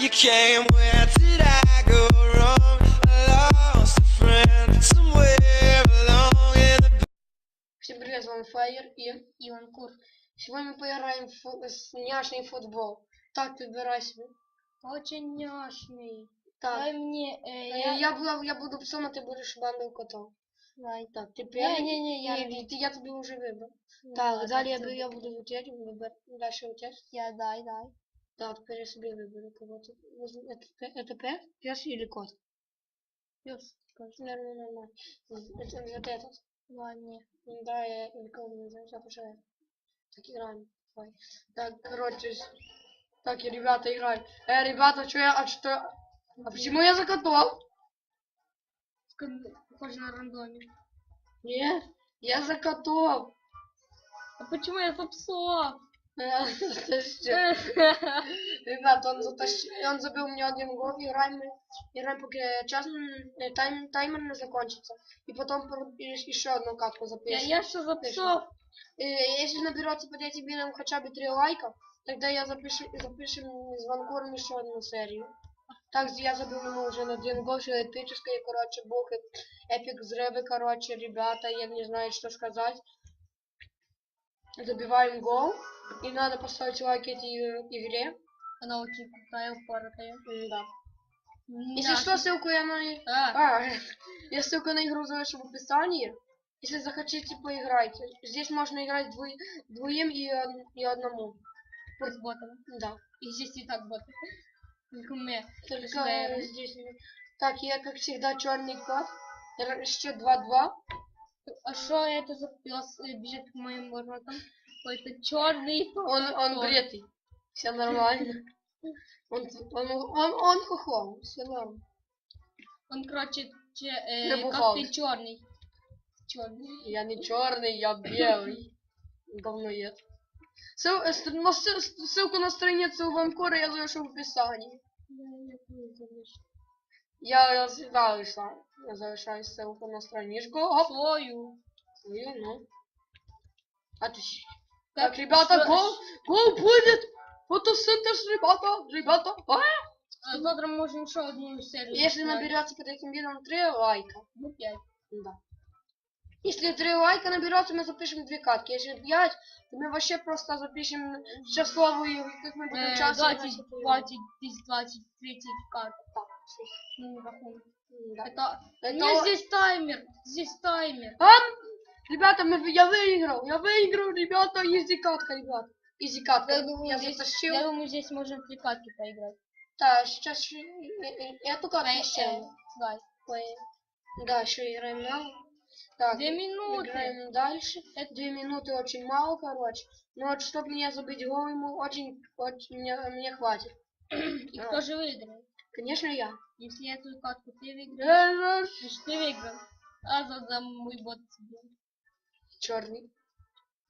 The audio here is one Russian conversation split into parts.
you came. Where did I go wrong? I lost a friend somewhere along in the Всем привет, с вами Фаер и Иван Кур. Сегодня мы поиграем в фу- с няшный футбол. Так, выбирай себе. Очень няшный. Так, Дай мне... э, э, я... я, буду, я буду псом, а ты будешь бандой котом. Дай. Так, теперь... Не-не-не, я... И ты- я тебе уже выбрал. Ну Так, ладно, далее ты- я буду у тебя выбирать. Дальше у тебя. Я дай, дай. Так, теперь я себе выберу кого-то. Это, это пес? Пес или кот? Пес, скажи. Наверное, нормально. Это вот этот. Ладно. Да, я никого не знаю, обожаю. Так играем. Ой. Так, короче, так, и ребята играем. Э, ребята, что я, а что? А почему я за котов? Ск- Похоже на рандоме. Нет, я за котов. А почему я за? Ребят, он, затащил, он забил мне один гол, играем, мы- играем пока час, э, тайм, таймер не закончится. И потом и- еще одну катку запишем. я что за псов? Э, Если наберется под этим видео хотя бы три лайка, тогда я запишу, запишем с Ванкуром еще одну серию. Так, я забил ему уже на один гол, все эпическое, короче, бог, э, эпик взрывы, короче, ребята, я не знаю, что сказать. Забиваем гол, и надо поставить лайк этой э, игре. Она очень крутая, упоротая. Да. Если что, ссылку я на... А, А, я ссылку на игру залишу в описании. Если захотите, поиграйте. Здесь можно играть дву- двоим и, э, и одному. с ботом. Да. И здесь и так боты. Только мне. Только э, здесь... Так, я, как всегда, черный кот. Счет 2-2. А что это за пес бежит к моим воротам? Какой-то черный. Он, он Кто? бретый. Все нормально. Он, он, он, он хохол. Все норм. Он, короче, че, э, Набухал. как ты черный. Черный. Я не черный, я белый. Говноед. Ссыл- э, ст- на ссыл- ссылку на страницу Ванкора я залишу в описании. Я, я всегда лишаю. Я залишаю ссылку на страничку. Оп. Свою. Свою, ну. А ты... Так, ребята, гол, гол будет! Фотосинтез, ребята, ребята. А? Завтра можем еще одну серию. Если наберется под этим видео 3 лайка. Ну, пять. Да. Если 3 лайка наберется, мы запишем две катки. Если 5, то мы вообще просто запишем часовую, как мы будем час 20, играть, это- 20, 10, 20, 30 карт. Так. Ну. Да. Это... Это У меня здесь таймер. Здесь таймер. А, ребята, мы, я выиграл, я выиграл, ребята, изи катка, ребят. Изи катка. Я думаю, я здесь, затащил. я думаю, здесь можно в три катки поиграть. Да, сейчас э, э, эту катку Э, еще. э. Да, еще играем мало. Так, Две минуты. играем дальше. Это две минуты очень мало, короче. Но вот чтобы меня забить гол ему очень, очень мне, мне хватит. И А. кто же выиграет? Конечно, я. Если эту катку ты выиграешь, значит ты выиграл. А за, за мой бот тебе. Черный.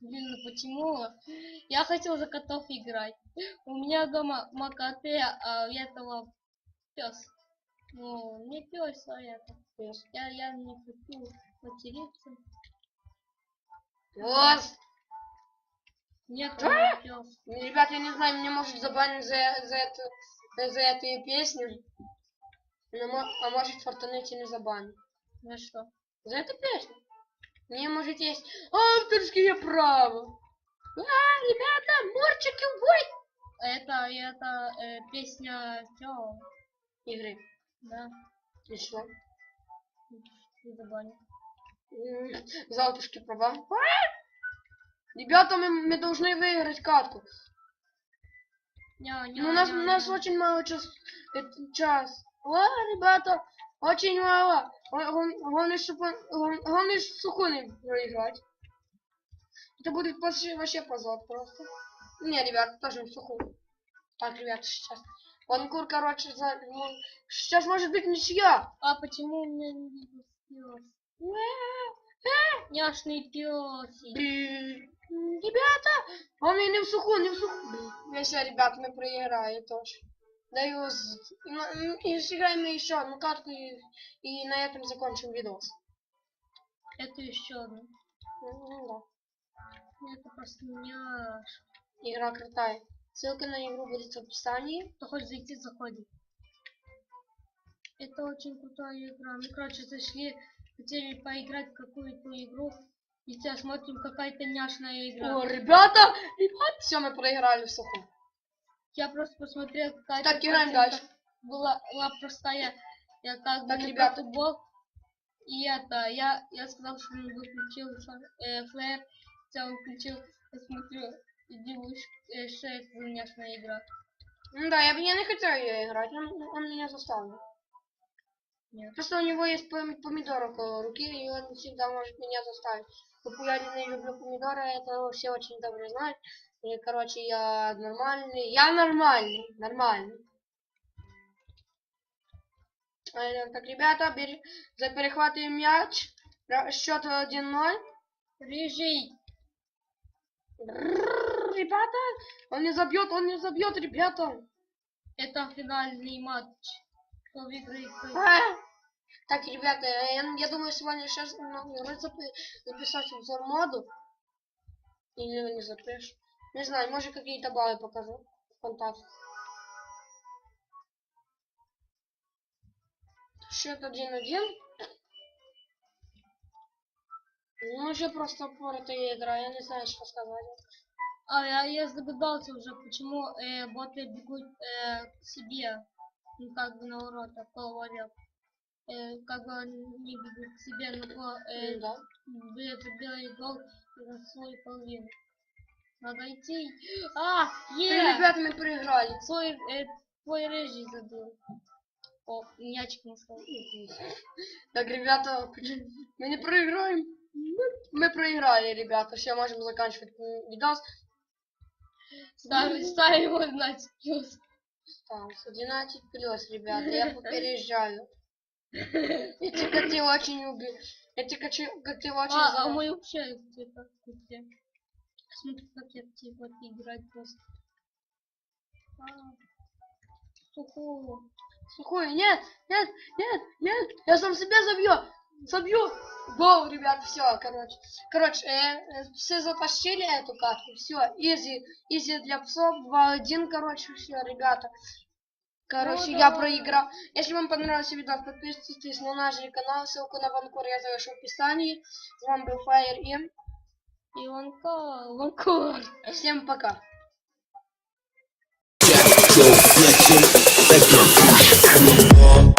Блин, ну почему? Я хотел за котов играть. У меня дома макате, а у этого пес. Ну, не пес, а это. Yes. Я, я не хочу материться. Вот. Нет, он пес. Ребят, я не знаю, меня может забанить за, за, это, за эту песню. Но мо- а может в Фортунете не забанить. Ну что? За эту песню. Мне может есть авторские права. А, ребята, мурчики бой. Это, это э, песня чего? Игры. Да, И что? не забаню. М, За авторские права. А! Ребята, мы, мы должны выиграть катку. Не, не, Ну, у нас, не, у нас не. очень мало час. Это час. А, ребята, очень мало. Гл- гл- Главное, чтобы он, гл- главное, в сухой проиграть. Это будет вообще, вообще позор просто. Не, ребята, тоже в сухую. Так, ребята, сейчас. Ванкур, короче, за... ну, сейчас может быть ничья. А почему у меня не видно пес? Няшный пес. Блин. Ребята, он мне не в сухую, не в сухую. Если, ребята, мы проиграем тоже. Даю ну, и сыграем еще одну катку и, и на этом закончим видос. Это еще одно. Ну, да. Это просто няш. Игра крутая. Ссылка на игру будет в описании. Кто хочет зайти, заходит. Это очень крутая игра. Мы, короче, зашли, хотели поиграть в какую-то игру. И сейчас смотрим, какая-то няшная игра. О, ребята! Ребят, все, мы проиграли в сухом. Я просто посмотрел, какая Так, играем дальше. Была, была простая, я как бы Так, про ребята. футбол. И это, я, я сказал, что он выключил э, флэр, я выключил, я смотрю, уж, э, за няшная игра. Ну да, я бы я не хотел ее играть, он, он меня заставил. Нет. Просто у него есть пом- помидор около руки, и он всегда может меня заставить. Популярно я люблю помидоры, это все очень добре знают. И, короче, я нормальный. Я нормальный, нормальный. Э, Так, ребята, бери, за перехватываем мяч. Счет 1-0. Рыжий, Рррр, Ребята, он не забьет, он не забьет, ребята. это финальный матч. Кто выиграет! Так, ребята, я, я думаю, сегодня сейчас записать обзор моду. Или не запишешь. Не знаю, может какие-то баллы покажу. Фантазия. Счет 1-1. Ну, уже просто упоротая игра, я не знаю, что сказать. А, я, я догадался уже, почему э, боты бегут э, к себе, ну, как бы на ворота, половодят. Э, как бы они бегут к себе, но по, э, Ну да. бьет белый гол на свой половину. Надо идти. А, е! ребята, мы проиграли. Свой, э, твой режий забыл. О, мячик не сказал. Так, ребята, мы не проиграем. Мы проиграли, ребята. Все, можем заканчивать видос. Ставим, ставим его на плюс. Так, 11 плюс, ребята, я попережаю. Эти коты очень убили. Эти коты, коты очень... А, а мы вообще где-то где? Смотри, как я типа играть просто. А, сухого. Сухой, нет, нет, нет, нет, я сам себя забью, забью. Гол, ребят, все, короче. Короче, э, э, все затащили эту карту, все, изи, изи для псов, 2-1, короче, все, ребята. Короче, Ну я да. проиграл. Если вам понравился видос, подписывайтесь на наш канал, ссылку на Ванкур я залишу в описании. С вами был Fire и И Ванка, Ванкур. всем пока. Flexion, spectrum.